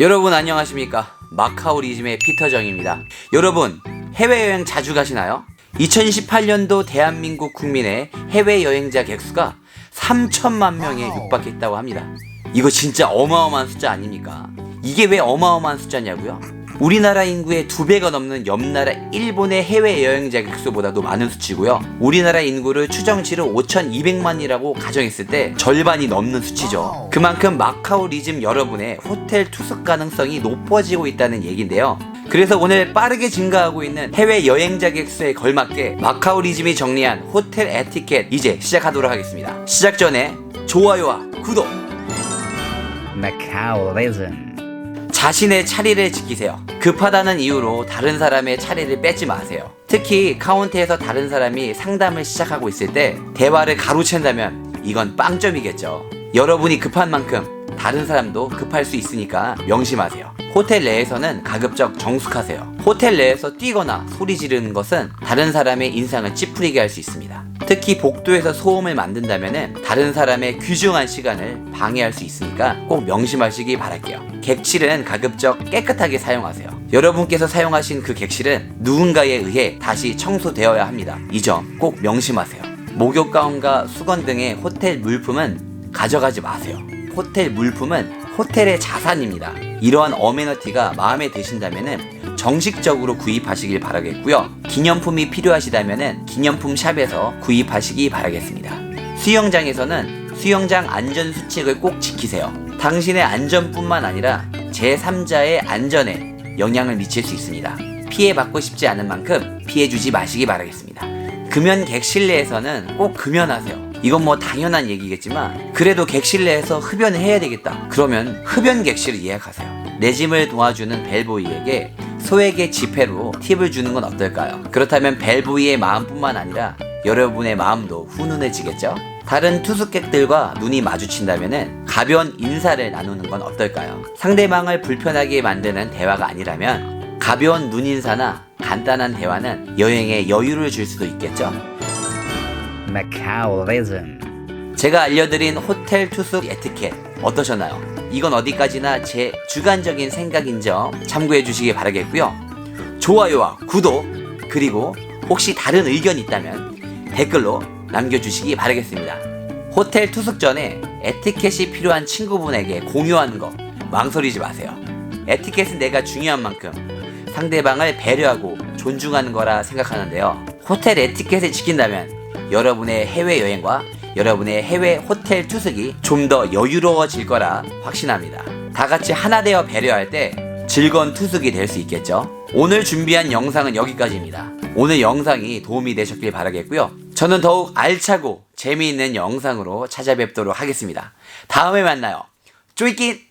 여러분 안녕하십니까 마카오 리즘의 피터정입니다 여러분 해외여행 자주 가시나요? 2018년도 대한민국 국민의 해외여행자 객수가 3천만 명에 육박했다고 합니다 이거 진짜 어마어마한 숫자 아닙니까? 이게 왜 어마어마한 숫자냐고요? 우리나라 인구의 두 배가 넘는 옆나라 일본의 해외 여행자 객수보다도 많은 수치고요. 우리나라 인구를 추정치로 5,200만이라고 가정했을 때 절반이 넘는 수치죠. 그만큼 마카오 리즘 여러분의 호텔 투숙 가능성이 높아지고 있다는 얘긴데요. 그래서 오늘 빠르게 증가하고 있는 해외 여행자 객수에 걸맞게 마카오 리즘이 정리한 호텔 에티켓 이제 시작하도록 하겠습니다. 시작 전에 좋아요와 구독 Macauism. 자신의 차례를 지키세요. 급하다는 이유로 다른 사람의 차례를 뺏지 마세요. 특히 카운트에서 다른 사람이 상담을 시작하고 있을 때 대화를 가로챈다면 이건 빵점이겠죠. 여러분이 급한 만큼 다른 사람도 급할 수 있으니까 명심하세요. 호텔 내에서는 가급적 정숙하세요. 호텔 내에서 뛰거나 소리 지르는 것은 다른 사람의 인상을 찌푸리게 할 수 있습니다. 특히 복도에서 소음을 만든다면 다른 사람의 귀중한 시간을 방해할 수 있으니까 꼭 명심하시기 바랄게요. 객실은 가급적 깨끗하게 사용하세요. 여러분께서 사용하신 그 객실은 누군가에 의해 다시 청소되어야 합니다. 이 점 꼭 명심하세요. 목욕 가운과 수건 등의 호텔 물품은 가져가지 마세요. 호텔 물품은 호텔의 자산입니다. 이러한 어메너티가 마음에 드신다면 정식적으로 구입하시길 바라겠고요. 기념품이 필요하시다면 기념품 샵에서 구입하시기 바라겠습니다. 수영장에서는 수영장 안전 수칙을 꼭 지키세요. 당신의 안전뿐만 아니라 제3자의 안전에 영향을 미칠 수 있습니다. 피해받고 싶지 않은 만큼 피해주지 마시기 바라겠습니다. 금연 객 실 내에서는 꼭 금연하세요. 이건 뭐 당연한 얘기겠지만 그래도 객실 내에서 흡연을 해야 되겠다. 그러면 흡연 객실을 예약하세요. 내 짐을 도와주는 벨보이에게 소액의 지폐로 팁을 주는 건 어떨까요? 그렇다면 벨보이의 마음뿐만 아니라 여러분의 마음도 훈훈해지겠죠? 다른 투숙객들과 눈이 마주친다면 가벼운 인사를 나누는 건 어떨까요? 상대방을 불편하게 만드는 대화가 아니라면 가벼운 눈인사나 간단한 대화는 여행에 여유를 줄 수도 있겠죠? Macauism. 제가 알려드린 호텔 투숙 에티켓 어떠셨나요? 이건 어디까지나 제 주관적인 생각인 점 참고해 주시기 바라겠고요. 좋아요와 구독 그리고 혹시 다른 의견 있다면 댓글로 남겨주시기 바라겠습니다. 호텔 투숙 전에 에티켓이 필요한 친구분에게 공유하는 거 망설이지 마세요. 에티켓은 내가 중요한 만큼 상대방을 배려하고 존중하는 거라 생각하는데요. 호텔 에티켓을 지킨다면 여러분의 해외여행과 여러분의 해외 호텔 투숙이 좀 더 여유로워질 거라 확신합니다. 다 같이 하나 되어 배려할 때 즐거운 투숙이 될 수 있겠죠? 오늘 준비한 영상은 여기까지입니다. 오늘 영상이 도움이 되셨길 바라겠고요. 저는 더욱 알차고 재미있는 영상으로 찾아뵙도록 하겠습니다. 다음에 만나요. 쪼이낀!